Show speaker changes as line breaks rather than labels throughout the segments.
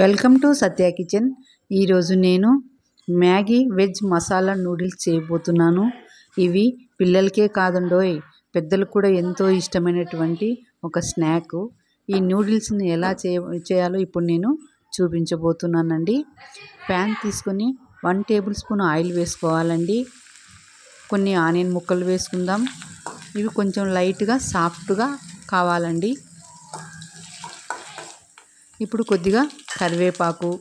Welcome to Satya kitchen. ఈరోజు నేను Maggi veg masala noodles చేయబోతున్నాను. ఇవి పిల్లలకే కాదండోయ్ పెద్దలకు కూడా ఎంతో ఇష్టమైనటువంటి ఒక స్నాక్. ఈ నూడిల్స్ని ఎలా చేయ చేయాలో ఇప్పుడు నేను చూపించబోతున్నానండి. ప్యాన్ తీసుకొని వన్ టేబుల్ స్పూన్ ఆయిల్ వేసుకోవాలండి. కొన్ని ఆనియన్ ముక్కలు వేసుకుందాం. ఇవి కొంచెం లైట్గా సాఫ్ట్గా కావాలండి. ఇప్పుడు కొద్దిగా కరివేపాకు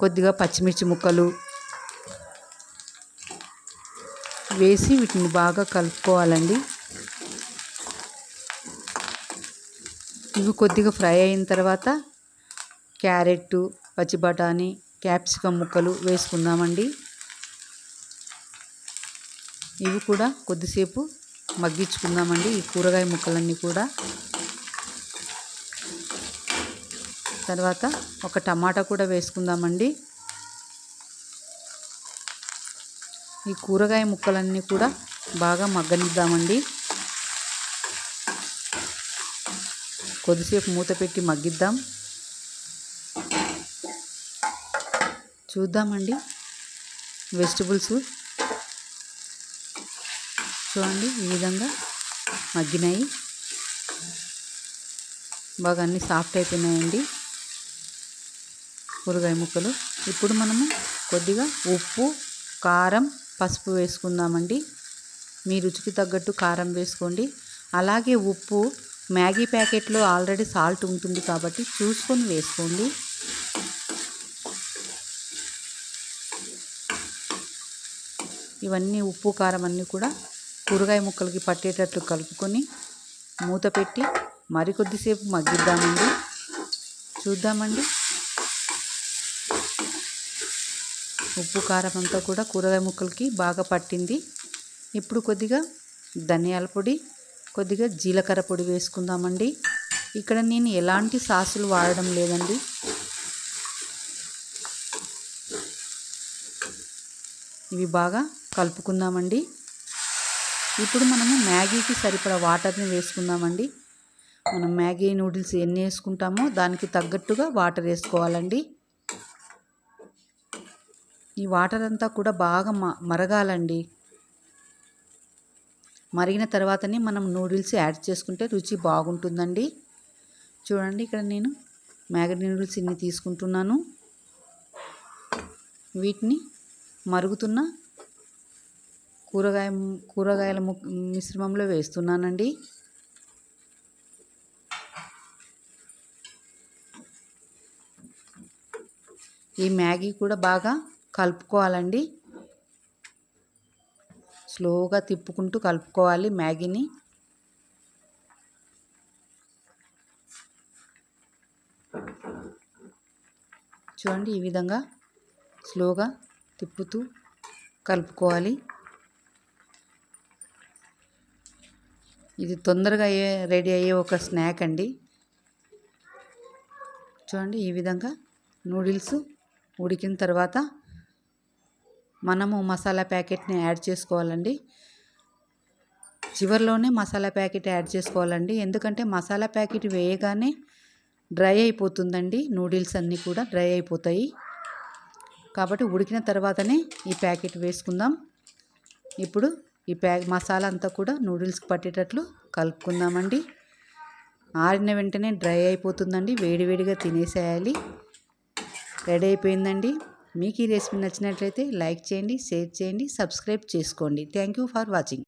కొద్దిగా పచ్చిమిర్చి ముక్కలు వేసి వీటిని బాగా కలుపుకోవాలండి. ఇవి కొద్దిగా ఫ్రై అయిన తర్వాత క్యారెట్ పచ్చి బఠానీ క్యాప్సికమ్ ముక్కలు వేసుకుందామండి. ఇవి కూడా కొద్దిసేపు మగ్గించుకుందామండి ఈ కూరగాయ ముక్కలన్నీ కూడా. తర్వాత ఒక టమాటా కూడా వేసుకుందామండి. ఈ కూరగాయ ముక్కలన్నీ కూడా బాగా మగ్గనిద్దామండి. కొద్దిసేపు మూత పెట్టి మగ్గిద్దాం. చూద్దామండి వెజిటబుల్స్ చూడండి ఈ విధంగా మగ్గినాయి. బాగా అన్నీ సాఫ్ట్ అయిపోయినాయండి. కూరగాయ ముక్కలు. ఇప్పుడు మనము కొద్దిగా ఉప్పు కారం పసుపు వేసుకుందామండి. మీ రుచికి తగ్గట్టు కారం వేసుకోండి. అలాగే ఉప్పు మ్యాగీ ప్యాకెట్లో ఆల్రెడీ సాల్ట్ ఉంటుంది కాబట్టి చూసుకొని వేసుకోండి. ఇవన్నీ ఉప్పు కారం అన్నీ కూడా కూరగాయ ముక్కలకి పట్టేటట్లు కలుపుకొని మూత పెట్టి మరికొద్దిసేపు మగ్గిద్దామండి. చూద్దామండి. ఉప్పు కారం అంతా కూడా కూరగాయ ముక్కలకి బాగా పట్టింది. ఇప్పుడు కొద్దిగా ధనియాల పొడి కొద్దిగా జీలకర్ర పొడి వేసుకుందామండి. ఇక్కడ నేను ఎలాంటి సాసులు వాడడం లేదండి. ఇవి బాగా కలుపుకుందామండి. ఇప్పుడు మనము మ్యాగీకి సరిపడా వాటర్ని వేసుకుందామండి. మనం మ్యాగీ నూడిల్స్ ఎన్ని వేసుకుంటామో దానికి తగ్గట్టుగా వాటర్ వేసుకోవాలండి. ఈ వాటర్ అంతా కూడా బాగా మరగాలండి. మరిగిన తర్వాతనే మనం నూడిల్స్ యాడ్ చేసుకుంటే రుచి బాగుంటుందండి. చూడండి ఇక్కడ నేను మ్యాగీ నూడిల్స్ ఇన్ని తీసుకుంటున్నాను. వీటిని మరుగుతున్న కూరగాయ కూరగాయల మిశ్రమంలో వేస్తున్నానండి. ఈ మ్యాగీ కూడా బాగా కలుపుకోవాలండి. స్లోగా తిప్పుకుంటూ కలుపుకోవాలి మ్యాగీని. చూడండి ఈ విధంగా స్లోగా తిప్పుతూ కలుపుకోవాలి. ఇది తొందరగా అయ్యే రెడీ అయ్యే ఒక స్నాక్ అండి. చూడండి ఈ విధంగా నూడిల్స్ ఉడికిన తర్వాత మనము మసాలా ప్యాకెట్ని యాడ్ చేసుకోవాలండి. చివరిలోనే మసాలా ప్యాకెట్ యాడ్ చేసుకోవాలండి. ఎందుకంటే మసాలా ప్యాకెట్ వేయగానే డ్రై అయిపోతుందండి. నూడిల్స్ అన్నీ కూడా డ్రై అయిపోతాయి. కాబట్టి ఉడికిన తర్వాతనే ఈ ప్యాకెట్ వేసుకుందాం. ఇప్పుడు ఈ ప్యాక్ మసాలా అంతా కూడా నూడిల్స్కి పట్టేటట్లు కలుపుకుందామండి. ఆరిన వెంటనే డ్రై అయిపోతుందండి. వేడివేడిగా తినేసేయాలి. రెడీ అయిపోయిందండి. మీకు ఈ రెసిపీ నచ్చినట్లయితే లైక్ చేయండి షేర్ చేయండి సబ్స్క్రైబ్ చేసుకోండి. Thank you for watching.